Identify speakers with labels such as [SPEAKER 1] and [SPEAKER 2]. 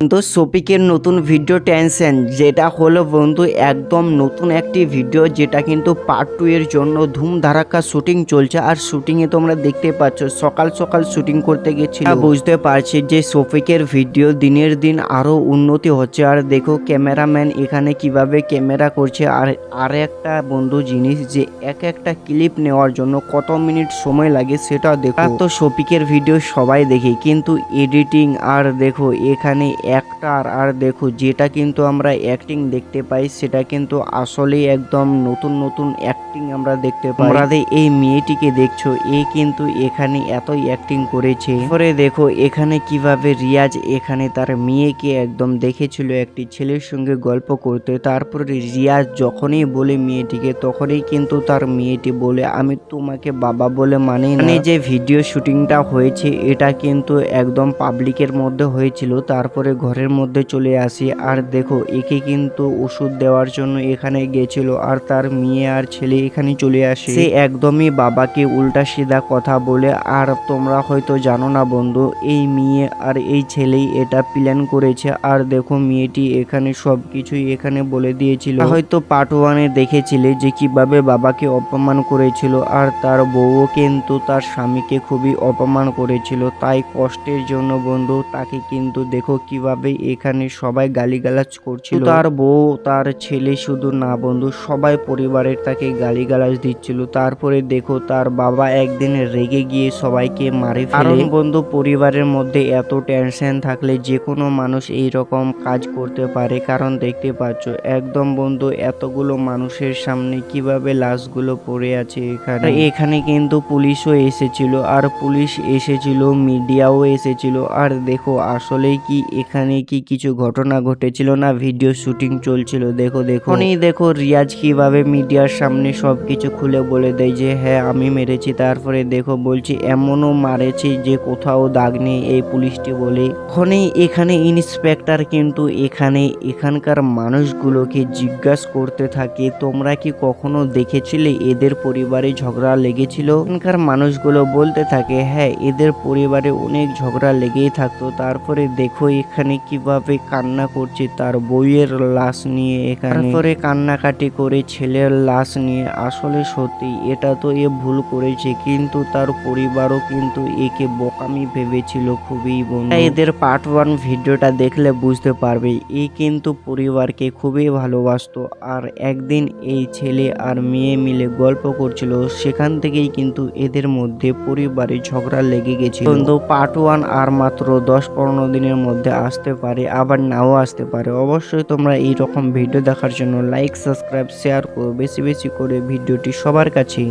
[SPEAKER 1] কিন্তু সপিকের নতুন video tension যেটা হলো বন্ধু একদম নতুন একটি ভিডিও যেটা কিন্তু পার্ট টু এর জন্য ধুম ধারাক্কা শুটিং চলছে। আর শুটিংয়ে তোমরা দেখতে পাচ্ছ, সকাল সকাল শুটিং করতে গেছিল। বুঝতে পারছি যে সফিকের ভিডিও দিনের দিন আরও উন্নতি হচ্ছে। আর দেখো ক্যামেরাম্যান এখানে কীভাবে ক্যামেরা করছে। আর আর একটা বন্ধু জিনিস যে এক একটা ক্লিপ নেওয়ার জন্য কত মিনিট সময় লাগে সেটা দেখো। তো শফিকের ভিডিও সবাই দেখে, কিন্তু এডিটিং আর দেখো এখানে অ্যাক্টার আর দেখো যেটা কিন্তু আমরা অ্যাক্টিং দেখতে পাই সেটা কিন্তু আসলেই একদম নতুন নতুন অ্যাক্টিং আমরা দেখতে পাই। আমাদের এই মেয়েটিকে দেখছ এ কিন্তু এখানে এতই অ্যাক্টিং করেছে। পরে দেখো এখানে কীভাবে রিয়াজ এখানে তার মেয়েকে একদম দেখেছিল একটি ছেলের সঙ্গে গল্প করতে। তারপরে রিয়াজ যখনই বলে মেয়েটিকে তখনই কিন্তু তার মেয়েটি বলে আমি তোমাকে বাবা বলে মানে না। যে ভিডিও শুটিংটা হয়েছে এটা কিন্তু একদম পাবলিকের মধ্যে হয়েছিল। তারপরে ঘরের মধ্যে চলে আসি। আর দেখো, একে কিন্তু ওষুধ দেওয়ার জন্য এখানে গেছিল আর তার মেয়ে আর ছেলে এখানে চলে আসে। সে একদমই বাবাকে উল্টা সিধা কথা বলে, আর তোমরা হয়তো জানো না বন্ধু, এই মেয়ে আর এই ছেলেই এটা প্ল্যান করেছে। আর দেখো, মেয়েটি এখানে সব কিছুই এখানে বলে দিয়েছিল। হয়তো পার্ট ওয়ানে দেখেছিলে যে কীভাবে বাবাকে অপমান করেছিল। আর তার বউও কিন্তু তার স্বামীকে খুবই অপমান করেছিল। তাই কষ্টের জন্য বন্ধু, তাকে কিন্তু দেখো কীভাবে এখানে সবাই গালিগালাজ করছিল। তার বউ তার ছেলে শুধু না বন্ধু সবাই পরিবারের তাকে গালিগালাজ দিচ্ছিল। তারপরে দেখো তার বাবা একদিন রেগে গিয়ে সবাইকে মারে ফেলে। কারণ বন্ধু পরিবারের মধ্যে এত টেনশন থাকলে যে কোনো মানুষ এই রকম কাজ করতে পারে। কারণ দেখতে পাচ্ছ একদম বন্ধু এতগুলো মানুষের সামনে কীভাবে লাশগুলো পড়ে আছে এখানে? এখানে কিন্তু পুলিশও এসেছিল আর পুলিশ এসেছিল মিডিয়াও এসেছিল। আর দেখো আসলে কি এখানে কি কিছু ঘটনা ঘটেছিল না? ভিডিও শুটিং চলছিল। দেখো দেখো। দেখো রিয়াজ কীভাবে মিডিয়ার সামনে সবকিছু খুলে বলে দেয় যে হ্যাঁ আমি মেরেছি। তারপরে দেখো বলছি, এমনও মারেছি যে কোথাও দাগ নেই এই পুলিশটি বলে। এখনই এখানে ইন্সপেক্টর কিন্তু এখানে এখানকার মানুষগুলোকে জিজ্ঞাসা করতে থাকে, তোমরা কি কখনো দেখেছিলে এদের পরিবারে ঝগড়া লেগেছিল? এখানকার মানুষগুলো বলতে থাকে হ্যাঁ এদের পরিবারে অনেক ঝগড়া লেগেই থাকতো। তারপরে দেখো এখানে কীভাবে কান্না করছে তার বইয়ের লাশ নিয়ে এখানে তারপরে কান্নাকাটি করে ছেলের লাশ নিয়ে আসলে সত্যি এটা তো এ ভুল করেছে কিন্তু তার পরিবারও কিন্তু একে বোকামি ভেবেছিল খুবই বন্ধু। এদের পার্ট ওয়ান ভিডিওটা দেখলে বুঝতে পারবে এ কিন্তু পরিবারকে খুবই ভালোবাসতো। আর একদিন এই ছেলে আর মেয়ে মিলে গল্প করছিল সেখান থেকেই কিন্তু এদের মধ্যে পরিবারে ঝগড়া লেগে গেছিল। কিন্তু পার্ট ওয়ান আর মাত্র দশ পনেরো দিনের মধ্যে আসতে পারে, আবার নাও আসতে পারে। অবশ্যই তোমরা এই রকম ভিডিও দেখার জন্য লাইক সাবস্ক্রাইব শেয়ার করো। বেশি বেশি করে ভিডিওটি সবার কাছে